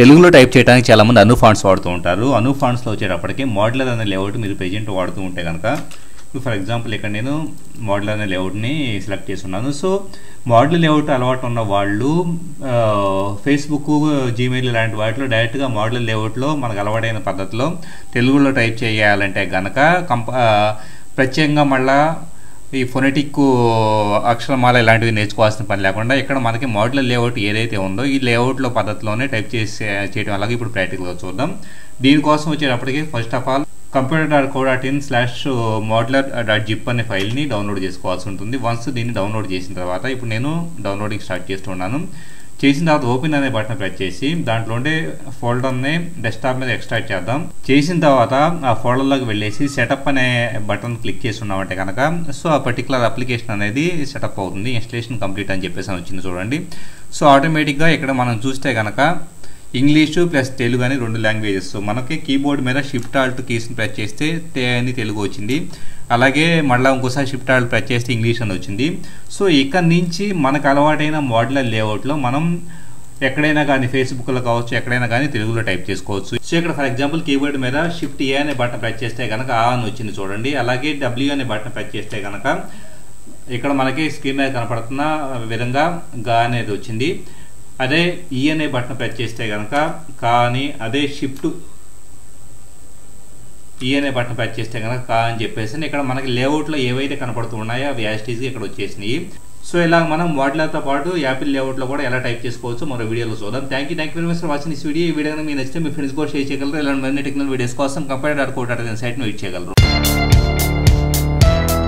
తెలుగులో టైప్ చేయడానికి చాలామంది అను ఫాంట్స్ వాడుతూ ఉంటారు. అను ఫాంట్స్లో వచ్చేటప్పటికి మోడలర్ అనే లేఅవుట్ మీరు ప్రెజెంట్ వాడుతూ ఉంటే కనుక ఫర్ ఎగ్జాంపుల్ ఇక్కడ నేను మోడల్ అనే లేఅవుట్ని సెలెక్ట్ చేస్తున్నాను. సో మోడల్ లేఅవుట్ అలవాటు ఉన్న వాళ్ళు ఫేస్బుక్ జీమెయిల్ ఇలాంటి వాటిలో డైరెక్ట్గా మోడల్ లేఅవుట్లో మనకు అలవాటైన పద్ధతిలో తెలుగులో టైప్ చేయాలంటే కనుక కంప ప్రత్యేకంగా మళ్ళీ ఈ ఫొనెటిక్ అక్షరమాల ఇలాంటివి నేర్చుకోవాల్సిన పని లేకుండా ఇక్కడ మనకి మోడల్ లేఅవుట్ ఏదైతే ఉందో ఈ లేఅవుట్లో పద్ధతిలోనే టైప్ చేసే చేయడం అలాగే ఇప్పుడు ప్రాక్టికల్గా చూద్దాం. దీనికోసం వచ్చేటప్పటికి first of all computer dot co dot in slash modeler dot zip అనే ఫైల్ని డౌన్లోడ్ చేసుకోవాల్సి ఉంటుంది. వన్స్ దీన్ని డౌన్లోడ్ చేసిన తర్వాత ఇప్పుడు నేను డౌన్లోడింగ్ స్టార్ట్ చేస్తున్నాను చేసిన తర్వాత ఓపెన్ అనే బటన్ ప్రెస్ చేసి దాంట్లో ఉండే ఫోల్డర్ని డెస్క్టాప్ మీద ఎక్స్ట్రాక్ట్ చేద్దాం. చేసిన తర్వాత ఆ ఫోల్డర్లోకి వెళ్ళేసి సెటప్ అనే బటన్ క్లిక్ చేసి ఉన్నామంటే కనుక సో ఆ పర్టికులర్ అప్లికేషన్ అనేది సెటప్ అవుతుంది. ఇన్స్టలేషన్ కంప్లీట్ అని చెప్పేసి వచ్చింది చూడండి. సో ఆటోమేటిక్గా ఇక్కడ మనం చూస్తే కనుక ఇంగ్లీషు ప్లస్ తెలుగు అని రెండు లాంగ్వేజెస్. మనకి కీబోర్డ్ మీద షిఫ్ట్ ఆల్ట్ కీస్ని ప్రెస్ చేస్తే తే అని తెలుగు వచ్చింది. అలాగే మళ్ళీ ఇంకోసారి షిఫ్ట్ ఆల్ట్ ప్రెస్ చేస్తే ఇంగ్లీష్ అని వచ్చింది. సో ఇక్కడ నుంచి మనకు అలవాటైన మోడలర్ లేఅవుట్లో మనం ఎక్కడైనా కానీ ఫేస్బుక్లో కావచ్చు ఎక్కడైనా కానీ తెలుగులో టైప్ చేసుకోవచ్చు. సో ఇక్కడ ఫర్ ఎగ్జాంపుల్ కీబోర్డ్ మీద షిఫ్ట్ ఏ అనే బటన్ ప్రెస్ చేస్తే కనుక ఆ అని వచ్చింది చూడండి. అలాగే డబ్ల్యూ అనే బటన్ ప్రెస్ చేస్తే కనుక ఇక్కడ మనకి స్క్రీన్ మీద కనపడుతున్న విధంగా గా అనేది వచ్చింది. అదే ఈ అనే బటన్ ప్రెస్ చేస్తే కనుక కానీ అదే షిఫ్ట్ ఈ అనే బటన్ ప్యాచ్ చేస్తే కనుక కా అని చెప్పేసి ఇక్కడ మనకి లేఅవుట్లో ఏవైతే కనపడుతూ ఉన్నాయో అవి యాస్టీస్గా ఇక్కడ వచ్చేసినాయి. సో ఇలా మనం వాటిలతో పాటు యాపిల్ లేఅవుట్లో కూడా ఎలా టైప్ చేసుకోవచ్చు మరో వీడియోలో చూద్దాం. Thank you thank you very much for watching video ఈ వీడియో మీ నచ్చితే మీ ఫ్రెండ్స్ కూడా షేర్ చేయగలరు. ఇలాంటి మరిన్ని టెక్నికల్ వీడియోస్ కోసం కంపెనీ డాట్ కోట్ డాట్ సైట్ను వీట్ చేయగలరు.